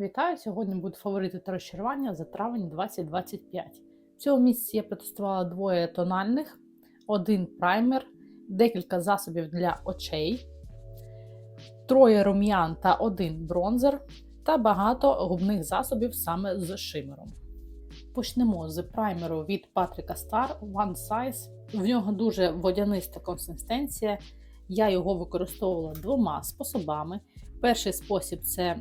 Вітаю! Сьогодні будуть фаворити та розчарування за травень 2025. В цьому місяці я протестувала двоє тональних, один праймер, декілька засобів для очей, троє рум'ян та один бронзер, та багато губних засобів саме з шимером. Почнемо з праймеру від Patrick Star One Size. В нього дуже водяниста консистенція. Я його використовувала двома способами. Перший спосіб це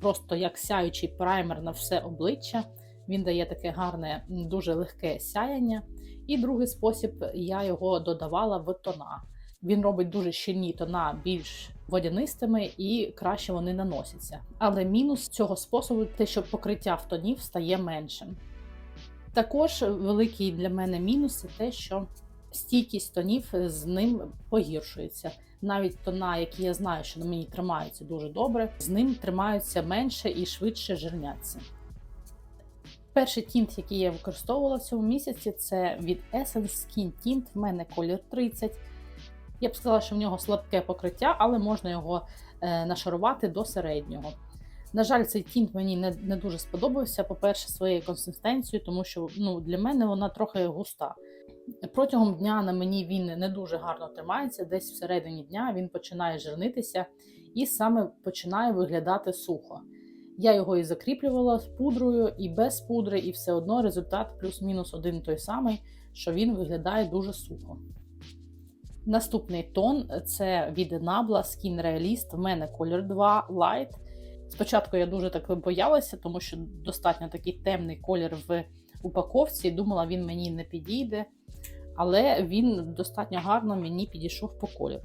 просто як сяючий праймер на все обличчя. Він дає таке гарне, дуже легке сяяння. І другий спосіб я його додавала в тона. Він робить дуже щільні тона більш водянистими і краще вони наносяться. Але мінус цього способу те, що покриття в тонів стає меншим. Також великий для мене мінус це те, що стійкість тонів з ним погіршується. Навіть тона, які я знаю, що на мені тримаються дуже добре, з ним тримаються менше і швидше жирняться. Перший тінт, який я використовувала в цьому місяці, це від Essence Skin Tint. В мене колір 30. Я б сказала, що в нього слабке покриття, але можна його е, нашарувати до середнього. На жаль, цей тінт мені не не дуже сподобався. По-перше, своєю консистенцією, тому що ну, для мене вона трохи густа. Протягом дня на мені він не дуже гарно тримається, десь всередині дня він починає жирнитися і саме починає виглядати сухо. Я його і закріплювала з пудрою, і без пудри, і все одно результат плюс-мінус один той самий, що він виглядає дуже сухо. Наступний тон це від Nabla Skin Realist. В мене колір 2 Light. Спочатку я дуже так боялася, тому що достатньо такий темний колір в упаковці. Думала, він мені не підійде але він достатньо гарно мені підійшов по кольору.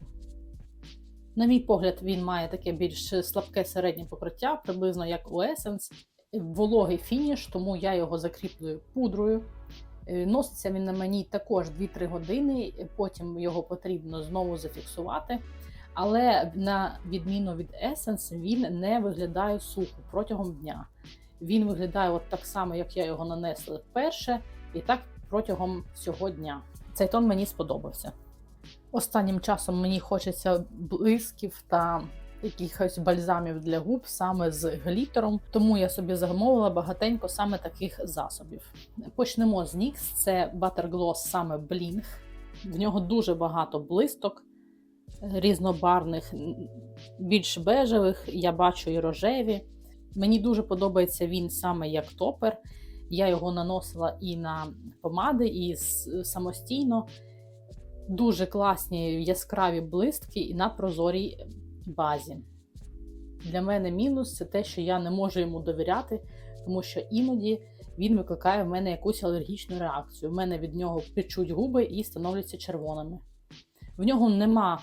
На мій погляд, він має таке більш слабке середнє покриття, приблизно як у Essence. Вологий фініш, тому я його закріплюю пудрою. Е, носиться він на мені також 2-3 години, потім його потрібно знову зафіксувати. Але на відміну від Essence, він не виглядає сухо протягом дня. Він виглядає от так само, як я його нанесла вперше, і так протягом всього дня. Цей тон мені сподобався. Останнім часом мені хочеться блисків та якихось бальзамів для губ саме з глітером, тому я собі замовила багатенько саме таких засобів. Почнемо з NYX, це Butter саме Bling. В нього дуже багато блисток різнобарних, більш бежевих, я бачу і рожеві. Мені дуже подобається він саме як топер. Я його наносила і на помади, і самостійно. Дуже класні яскраві блистки і на прозорій базі. Для мене мінус це те, що я не можу йому довіряти, тому що іноді він викликає в мене якусь алергічну реакцію. У мене від нього печуть губи і становляться червоними. В нього нема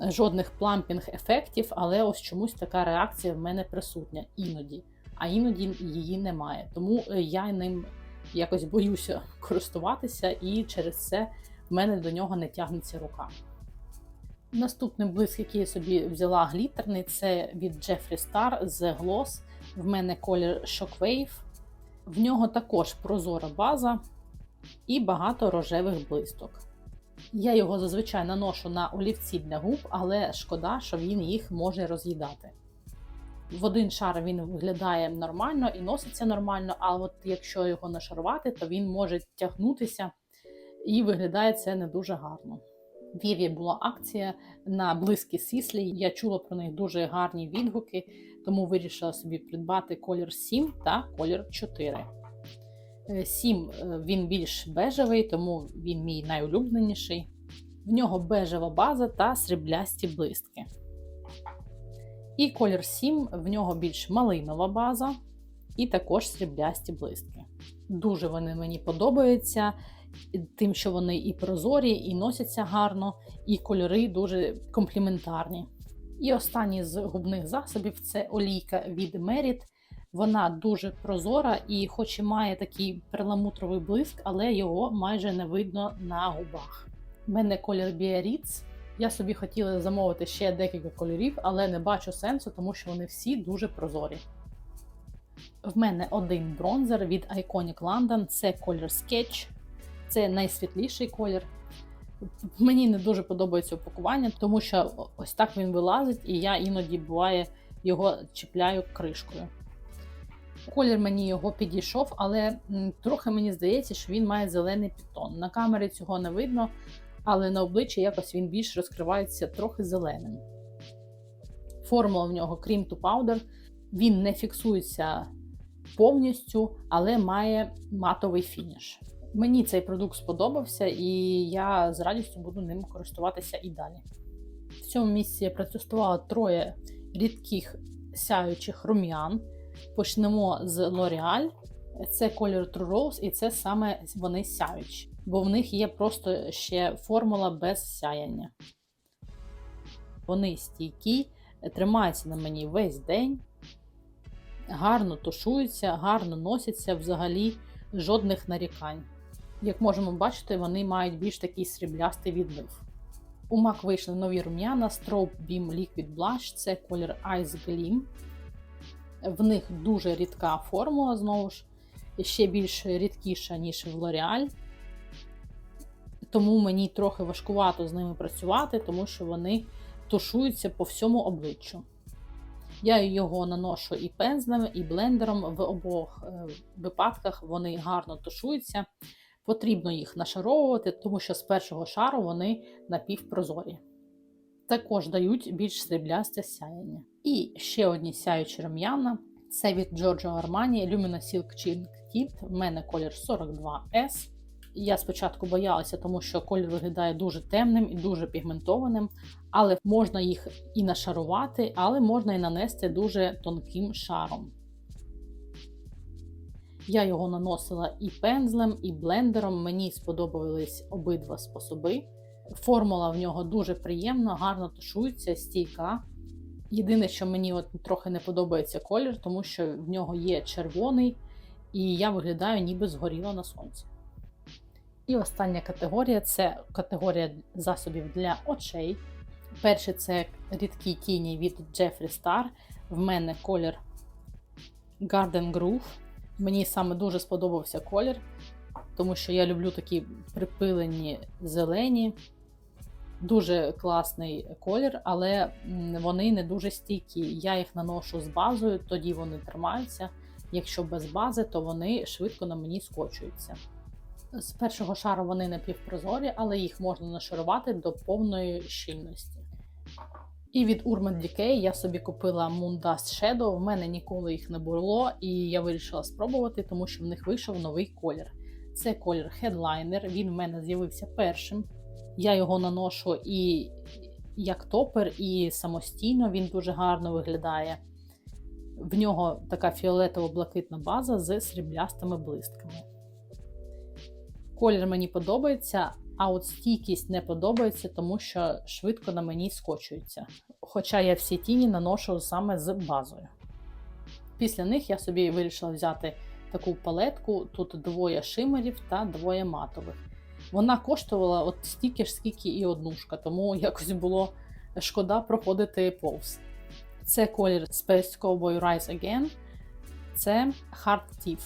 жодних плампінг-ефектів, але ось чомусь така реакція в мене присутня іноді а іноді її немає. Тому е, я ним якось боюся користуватися, і через це в мене до нього не тягнеться рука. Наступний блиск, який я собі взяла глітерний, це від Jeffree Star з Gloss. В мене колір Shockwave. В нього також прозора база і багато рожевих блисток. Я його зазвичай наношу на олівці для губ, але шкода, що він їх може роз'їдати в один шар він виглядає нормально і носиться нормально, а от якщо його нашарувати, то він може тягнутися і виглядає це не дуже гарно. В Єві була акція на близькі сіслі. Я чула про них дуже гарні відгуки, тому вирішила собі придбати колір 7 та колір 4. 7 е, е, він більш бежевий, тому він мій найулюбленіший. В нього бежева база та сріблясті блистки. І колір 7, в нього більш малинова база, і також сріблясті блистки. Дуже вони мені подобаються, тим, що вони і прозорі, і носяться гарно, і кольори дуже компліментарні. І останній з губних засобів це олійка від Merit. Вона дуже прозора і, хоч і має такий перламутровий блиск, але його майже не видно на губах. У мене колір Biarritz. Я собі хотіла замовити ще декілька кольорів, але не бачу сенсу, тому що вони всі дуже прозорі. В мене один бронзер від Iconic London це колір Sketch. Це найсвітліший колір. Мені не дуже подобається упакування, тому що ось так він вилазить, і я іноді буває його чіпляю кришкою. Колір мені його підійшов, але трохи мені здається, що він має зелений підтон. На камері цього не видно, але на обличчі якось він більш розкривається трохи зеленим. Формула в нього Cream to Powder. Він не фіксується повністю, але має матовий фініш. Мені цей продукт сподобався, і я з радістю буду ним користуватися і далі. В цьому місці я протестувала троє рідких сяючих рум'ян. Почнемо з L'Oreal. Це колір True Rose, і це саме вони сяючі, бо в них є просто ще формула без сяяння. Вони стійкі, тримаються на мені весь день, гарно тушуються, гарно носяться, взагалі жодних нарікань. Як можемо бачити, вони мають більш такий сріблястий відлив. У MAC вийшли нові рум'яна Strobe Beam Liquid Blush, це колір Ice Gleam. В них дуже рідка формула, знову ж, ще більш рідкіша, ніж в L'Oreal. Тому мені трохи важкувато з ними працювати, тому що вони тушуються по всьому обличчю. Я його наношу і пензлем, і блендером. В обох е, випадках вони гарно тушуються. Потрібно їх нашаровувати, тому що з першого шару вони напівпрозорі. Також дають більш сріблясте сяєння. І ще одні сяючі рум'яна. Це від Giorgio Armani Lumina Silk Cheek Tint. В мене колір 42S. Я спочатку боялася, тому що колір виглядає дуже темним і дуже пігментованим, але можна їх і нашарувати, але можна і нанести дуже тонким шаром. Я його наносила і пензлем, і блендером. Мені сподобались обидва способи. Формула в нього дуже приємна, гарно тушується, стійка. Єдине, що мені от трохи не подобається колір, тому що в нього є червоний, і я виглядаю, ніби згоріла на сонці. І остання категорія це категорія засобів для очей. Перший це рідкі тіні від Jeffree Star. В мене колір Garden Groove. Мені саме дуже сподобався колір, тому що я люблю такі припилені зелені. Дуже класний колір, але вони не дуже стійкі. Я їх наношу з базою, тоді вони тримаються. Якщо без бази, то вони швидко на мені скочуються. З першого шару вони напівпрозорі, але їх можна нашарувати до повної щільності. І від Urban Decay я собі купила Moon Dust Shadow. В мене ніколи їх не було, і я вирішила спробувати, тому що в них вийшов новий колір. Це колір Headliner, він в мене з'явився першим. Я його наношу і як топер, і самостійно він дуже гарно виглядає. В нього така фіолетово-блакитна база з сріблястими блистками. Колір мені подобається, а от стійкість не подобається, тому що швидко на мені скочується. Хоча я всі тіні наношу саме з базою. Після них я собі вирішила взяти таку палетку: тут двоє шимерів та двоє матових. Вона коштувала от стільки ж, скільки і однушка, тому якось було шкода проходити повз. Це колір Space Cowboy Rise Again, це Hard Thief.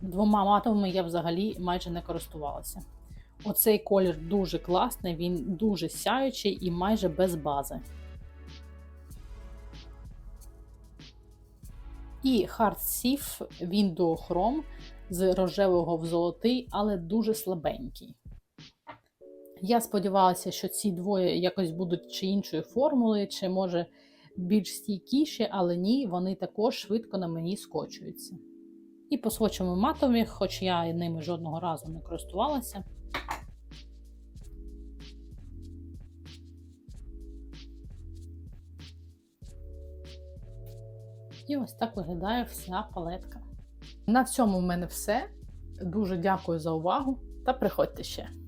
Двома матовими я взагалі майже не користувалася. Оцей колір дуже класний, він дуже сяючий і майже без бази. І Hard Thief, він дуохром з рожевого в золотий, але дуже слабенький. Я сподівалася, що ці двоє якось будуть чи іншої формули, чи може більш стійкіші, але ні, вони також швидко на мені скочуються. І по свочому матові, хоч я ними жодного разу не користувалася. І ось так виглядає вся палетка. На цьому в мене все. Дуже дякую за увагу та приходьте ще!